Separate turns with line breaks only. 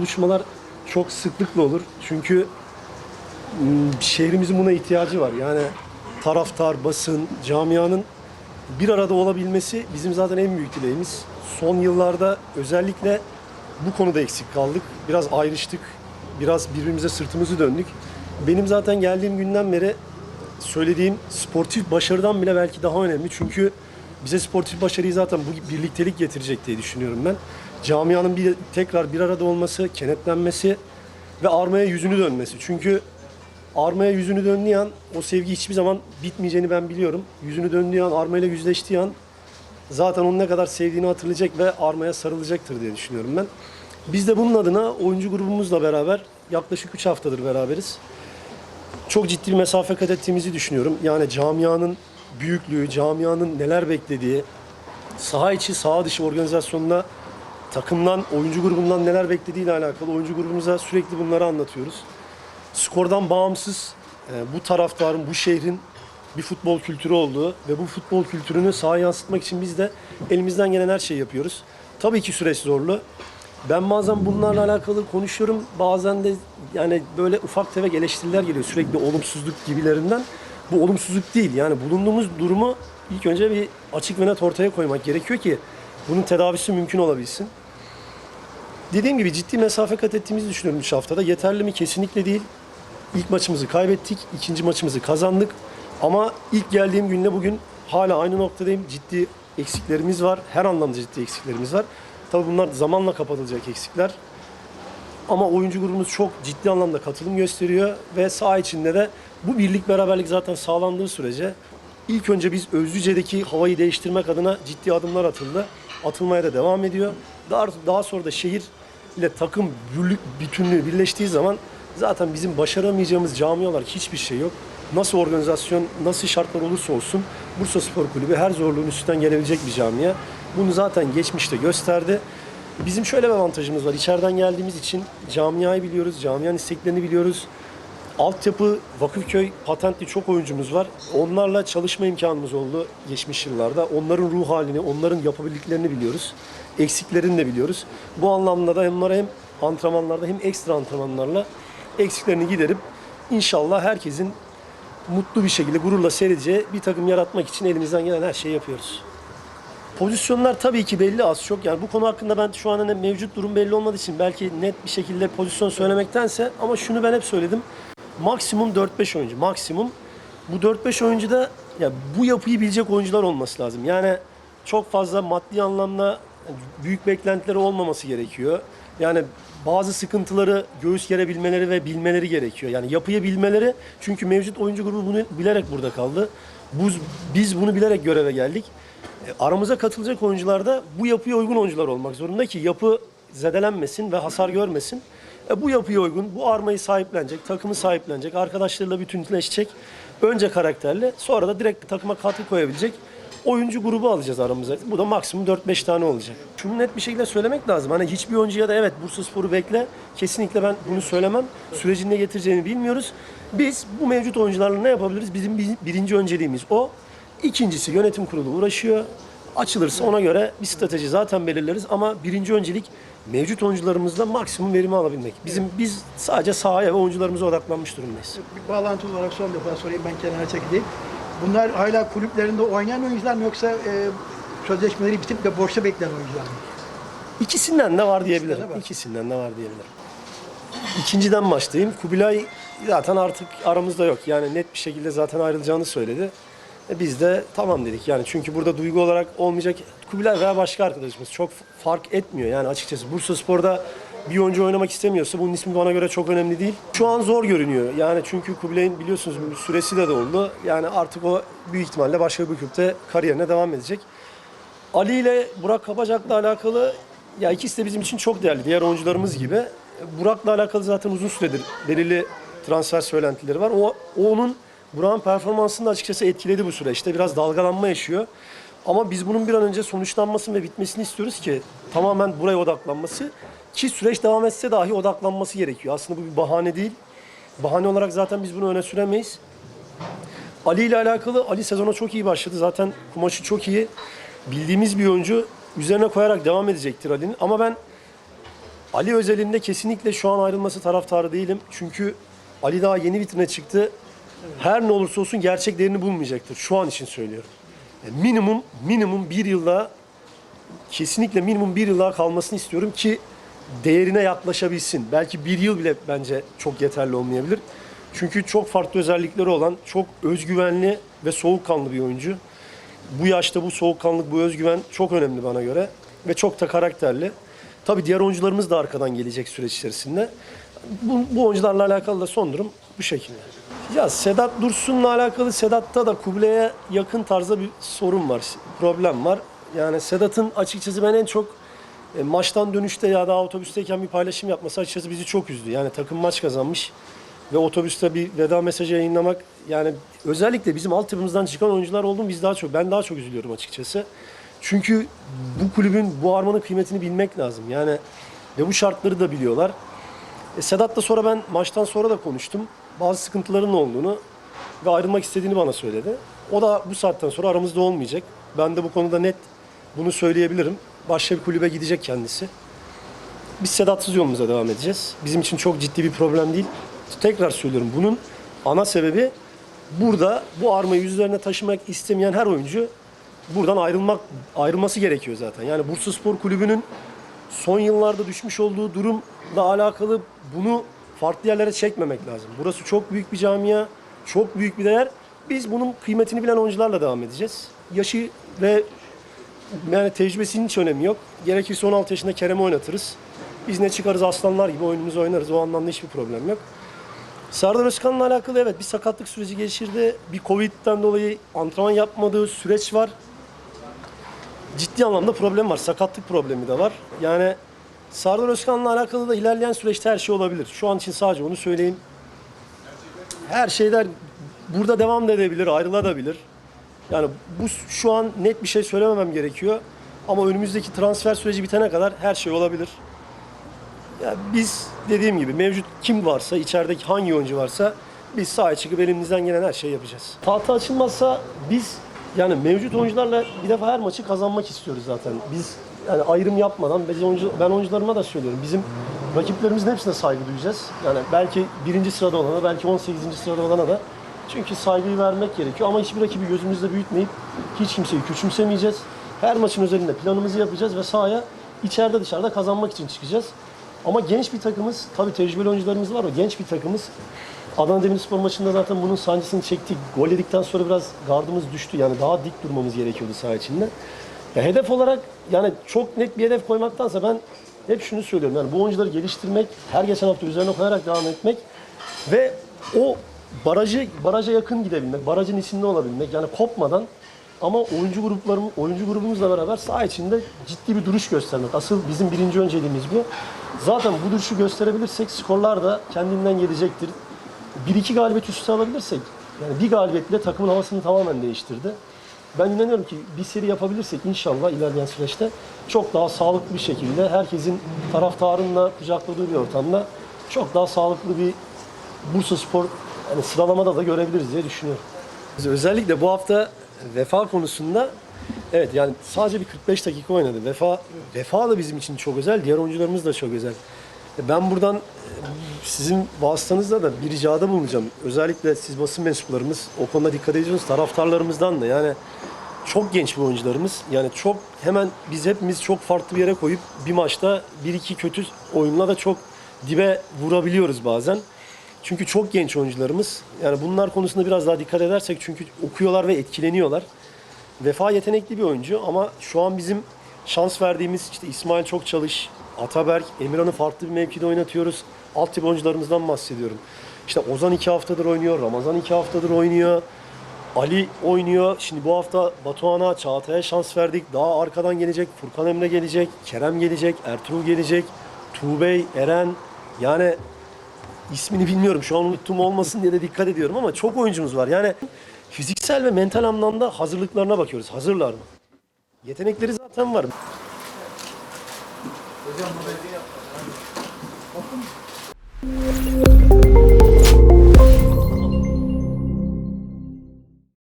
buluşmalar çok sıklıkla olur. Çünkü m, şehrimizin buna ihtiyacı var. Yani taraftar, basın, camianın bir arada olabilmesi bizim zaten en büyük dileğimiz. Son yıllarda özellikle bu konuda eksik kaldık. Biraz ayrıştık. Biraz birbirimize sırtımızı döndük. Benim zaten geldiğim günden beri söylediğim sportif başarıdan bile belki daha önemli. Çünkü bize sportif başarıyı zaten bu birliktelik getirecek diye düşünüyorum ben. Camianın bir tekrar bir arada olması, kenetlenmesi ve armaya yüzünü dönmesi. Çünkü armaya yüzünü döndüğü an o sevgi hiçbir zaman bitmeyeceğini ben biliyorum. Yüzünü döndüğü an, armayla yüzleştiği an zaten onu ne kadar sevdiğini hatırlayacak ve armaya sarılacaktır diye düşünüyorum ben. Biz de bunun adına oyuncu grubumuzla beraber yaklaşık 3 haftadır beraberiz. Çok ciddi bir mesafe kat ettiğimizi düşünüyorum. Yani camianın büyüklüğü, camianın neler beklediği, saha içi, saha dışı organizasyonuna takımdan, oyuncu grubundan neler beklediğiyle alakalı oyuncu grubumuza sürekli bunları anlatıyoruz. Skordan bağımsız e, bu taraftarın, bu şehrin bir futbol kültürü olduğu ve bu futbol kültürünü sahaya yansıtmak için biz de elimizden gelen her şeyi yapıyoruz. Tabii ki süreç zorlu. Ben bazen bunlarla alakalı konuşuyorum. Bazen de yani böyle ufak tefek eleştiriler geliyor sürekli olumsuzluk gibilerinden. Bu olumsuzluk değil. Yani bulunduğumuz durumu ilk önce bir açık ve net ortaya koymak gerekiyor ki bunun tedavisi mümkün olabilsin. Dediğim gibi ciddi mesafe kat ettiğimizi düşünüyorum 3 haftada. Yeterli mi? Kesinlikle değil. İlk maçımızı kaybettik, ikinci maçımızı kazandık. Ama ilk geldiğim günle bugün hala aynı noktadayım. Ciddi eksiklerimiz var. Her anlamda ciddi eksiklerimiz var. Tabii bunlar zamanla kapatılacak eksikler. Ama oyuncu grubumuz çok ciddi anlamda katılım gösteriyor ve saha içinde de bu birlik beraberlik zaten sağlandığı sürece ilk önce biz Özlüce'deki havayı değiştirmek adına ciddi adımlar atıldı. Atılmaya da devam ediyor. Daha, daha sonra da şehir ile takım bütünlüğü birleştiği zaman zaten bizim başaramayacağımız cami olarak hiçbir şey yok. Nasıl organizasyon, nasıl şartlar olursa olsun Bursa Spor Kulübü her zorluğun üstünden gelebilecek bir camia. Bunu zaten geçmişte gösterdi. Bizim şöyle bir avantajımız var. İçeriden geldiğimiz için camiayı biliyoruz, camianın isteklerini biliyoruz. Altyapı, Vakıfköy patentli çok oyuncumuz var. Onlarla çalışma imkanımız oldu geçmiş yıllarda. Onların ruh halini, onların yapabildiklerini biliyoruz. Eksiklerini de biliyoruz. Bu anlamda da onlara hem antrenmanlarda hem ekstra antrenmanlarla eksiklerini giderip inşallah herkesin mutlu bir şekilde gururla seyredeceği bir takım yaratmak için elimizden gelen her şeyi yapıyoruz. Pozisyonlar tabii ki belli az çok. Yani bu konu hakkında ben şu an hani mevcut durum belli olmadığı için belki net bir şekilde pozisyon söylemektense ama şunu ben hep söyledim. Maksimum 4-5 oyuncu. Maksimum. Bu 4-5 oyuncu da ya bu yapıyı bilecek oyuncular olması lazım. Yani çok fazla maddi anlamda büyük beklentileri olmaması gerekiyor. Yani bazı sıkıntıları göğüs gerebilmeleri ve bilmeleri gerekiyor. Yani yapıyı bilmeleri çünkü mevcut oyuncu grubu bunu bilerek burada kaldı. Biz, biz bunu bilerek göreve geldik. E, Aramıza katılacak oyuncular da bu yapıya uygun oyuncular olmak zorunda ki yapı zedelenmesin ve hasar görmesin. E, bu yapıya uygun, bu armayı sahiplenecek, takımı sahiplenecek, arkadaşlarıyla bütünleşecek. Önce karakterli, sonra da direkt takıma katkı koyabilecek oyuncu grubu alacağız aramıza. Bu da maksimum 4-5 tane olacak. Şunu net bir şekilde söylemek lazım. Hani hiçbir oyuncuya da evet Bursa Spor'u bekle. Kesinlikle ben bunu söylemem. Sürecin ne getireceğini bilmiyoruz. Biz bu mevcut oyuncularla ne yapabiliriz? Bizim bir- birinci önceliğimiz o. İkincisi yönetim kurulu uğraşıyor. Açılırsa ona göre bir strateji zaten belirleriz ama birinci öncelik mevcut oyuncularımızla maksimum verimi alabilmek. Bizim biz sadece sahaya ve oyuncularımıza odaklanmış durumdayız.
Bir bağlantı olarak son defa sorayım ben kenara çekileyim. Bunlar hala kulüplerinde oynayan oyuncular mı yoksa e, sözleşmeleri bitip de boşta bekleyen oyuncular mı?
İkisinden de var diyebilirim.
İkisinden de var.
İkisinden de var diyebilirim. İkinciden başlayayım. Kubilay zaten artık aramızda yok. Yani net bir şekilde zaten ayrılacağını söyledi. E biz de tamam dedik yani çünkü burada duygu olarak olmayacak Kubilay veya başka arkadaşımız çok fark etmiyor yani açıkçası. Bursa Spor'da bir oyuncu oynamak istemiyorsa bunun ismi bana göre çok önemli değil. Şu an zor görünüyor yani çünkü Kubilay'ın biliyorsunuz süresi de doldu. Yani artık o büyük ihtimalle başka bir kulüpte kariyerine devam edecek. Ali ile Burak Kabacak'la alakalı ya ikisi de bizim için çok değerli. Diğer oyuncularımız gibi. Burak'la alakalı zaten uzun süredir belirli transfer söylentileri var. O, o onun Burak'ın performansını da açıkçası etkiledi bu süreçte. Biraz dalgalanma yaşıyor. Ama biz bunun bir an önce sonuçlanmasını ve bitmesini istiyoruz ki tamamen buraya odaklanması ki süreç devam etse dahi odaklanması gerekiyor. Aslında bu bir bahane değil. Bahane olarak zaten biz bunu öne süremeyiz. Ali ile alakalı Ali sezona çok iyi başladı. Zaten kumaşı çok iyi. Bildiğimiz bir oyuncu üzerine koyarak devam edecektir Ali'nin. Ama ben Ali özelinde kesinlikle şu an ayrılması taraftarı değilim. Çünkü Ali daha yeni vitrine çıktı. Her ne olursa olsun gerçek değerini bulmayacaktır. Şu an için söylüyorum. Yani minimum minimum bir yılda kesinlikle minimum bir yıl daha kalmasını istiyorum ki değerine yaklaşabilsin. Belki bir yıl bile bence çok yeterli olmayabilir. Çünkü çok farklı özellikleri olan, çok özgüvenli ve soğukkanlı bir oyuncu. Bu yaşta bu soğukkanlık, bu özgüven çok önemli bana göre ve çok da karakterli. Tabii diğer oyuncularımız da arkadan gelecek süreç içerisinde. Bu, bu oyuncularla alakalı da son durum bu şekilde. Ya Sedat Dursun'la alakalı Sedat'ta da Kuble'ye yakın tarzda bir sorun var, problem var. Yani Sedat'ın açıkçası ben en çok e, maçtan dönüşte ya da otobüsteyken bir paylaşım yapması açıkçası bizi çok üzdü. Yani takım maç kazanmış ve otobüste bir veda mesajı yayınlamak yani özellikle bizim altyapımızdan çıkan oyuncular oldu mu biz daha çok ben daha çok üzülüyorum açıkçası. Çünkü bu kulübün bu armanın kıymetini bilmek lazım. Yani ve bu şartları da biliyorlar. E, Sedat'la sonra ben maçtan sonra da konuştum. Bazı sıkıntıların olduğunu ve ayrılmak istediğini bana söyledi. O da bu saatten sonra aramızda olmayacak. Ben de bu konuda net bunu söyleyebilirim. Başka bir kulübe gidecek kendisi. Biz Sedat'sız yolumuza devam edeceğiz. Bizim için çok ciddi bir problem değil. Tekrar söylüyorum bunun ana sebebi burada bu armayı yüzlerine taşımak istemeyen her oyuncu buradan ayrılmak ayrılması gerekiyor zaten. Yani Bursa Spor Kulübü'nün son yıllarda düşmüş olduğu durumla alakalı bunu farklı yerlere çekmemek lazım. Burası çok büyük bir camia, çok büyük bir değer. Biz bunun kıymetini bilen oyuncularla devam edeceğiz. Yaşı ve yani tecrübesinin hiç önemi yok. Gerekirse 16 yaşında Kerem'i oynatırız. Biz ne çıkarız aslanlar gibi oyunumuzu oynarız. O anlamda hiçbir problem yok. Serdar Özkan'la alakalı evet bir sakatlık süreci geçirdi. Bir Covid'den dolayı antrenman yapmadığı süreç var. Ciddi anlamda problem var. Sakatlık problemi de var. Yani Serdar Özkan'la alakalı da ilerleyen süreçte her şey olabilir. Şu an için sadece onu söyleyeyim. Her şeyler burada devam da edebilir, ayrılabilir. Yani bu şu an net bir şey söylememem gerekiyor. Ama önümüzdeki transfer süreci bitene kadar her şey olabilir. Ya biz dediğim gibi mevcut kim varsa, içerideki hangi oyuncu varsa biz sahaya çıkıp elimizden gelen her şeyi yapacağız. Tahta açılmazsa biz yani mevcut oyuncularla bir defa her maçı kazanmak istiyoruz zaten. Biz yani ayrım yapmadan biz oyuncu, ben oyuncularıma da söylüyorum. Bizim rakiplerimizin hepsine saygı duyacağız. Yani belki birinci sırada olana, belki 18. sırada olana da çünkü saygıyı vermek gerekiyor ama hiçbir rakibi gözümüzde büyütmeyip hiç kimseyi küçümsemeyeceğiz. Her maçın özelinde planımızı yapacağız ve sahaya içeride dışarıda kazanmak için çıkacağız. Ama genç bir takımız, tabii tecrübeli oyuncularımız var o genç bir takımız. Adana Demirspor maçında zaten bunun sancısını çektik. Gol yedikten sonra biraz gardımız düştü. Yani daha dik durmamız gerekiyordu saha içinde. Ya hedef olarak yani çok net bir hedef koymaktansa ben hep şunu söylüyorum. Yani bu oyuncuları geliştirmek, her geçen hafta üzerine koyarak devam etmek ve o barajı baraja yakın gidebilmek, barajın içinde olabilmek yani kopmadan ama oyuncu gruplarım oyuncu grubumuzla beraber saha içinde ciddi bir duruş göstermek. Asıl bizim birinci önceliğimiz bu. Zaten bu duruşu gösterebilirsek skorlar da kendinden gelecektir. Bir iki galibiyet üst üste alabilirsek yani bir galibiyetle takımın havasını tamamen değiştirdi. Ben inanıyorum ki bir seri yapabilirsek inşallah ilerleyen süreçte çok daha sağlıklı bir şekilde herkesin taraftarınla kucakladığı bir ortamda çok daha sağlıklı bir Bursa Spor yani sıralamada da görebiliriz diye düşünüyorum. Özellikle bu hafta vefa konusunda evet yani sadece bir 45 dakika oynadı. Vefa vefa da bizim için çok özel, diğer oyuncularımız da çok özel. Ben buradan sizin vasıtanızla da bir ricada bulunacağım. Özellikle siz basın mensuplarımız o konuda dikkat ediyorsunuz. Taraftarlarımızdan da yani çok genç bir oyuncularımız. Yani çok hemen biz hepimiz çok farklı bir yere koyup bir maçta bir iki kötü oyunla da çok dibe vurabiliyoruz bazen. Çünkü çok genç oyuncularımız. Yani bunlar konusunda biraz daha dikkat edersek çünkü okuyorlar ve etkileniyorlar. Vefa yetenekli bir oyuncu ama şu an bizim şans verdiğimiz işte İsmail çok çalış, Ataberk, Emirhan'ı farklı bir mevkide oynatıyoruz. Altyapı oyuncularımızdan bahsediyorum. İşte Ozan iki haftadır oynuyor, Ramazan iki haftadır oynuyor. Ali oynuyor. Şimdi bu hafta Batuhan'a, Çağatay'a şans verdik. Daha arkadan gelecek. Furkan Emre gelecek. Kerem gelecek. Ertuğrul gelecek. Tuğbey, Eren. Yani ismini bilmiyorum. Şu an unuttum olmasın diye de dikkat ediyorum ama çok oyuncumuz var. Yani fiziksel ve mental anlamda hazırlıklarına bakıyoruz. Hazırlar mı? Yetenekleri zaten var.
Hocam burada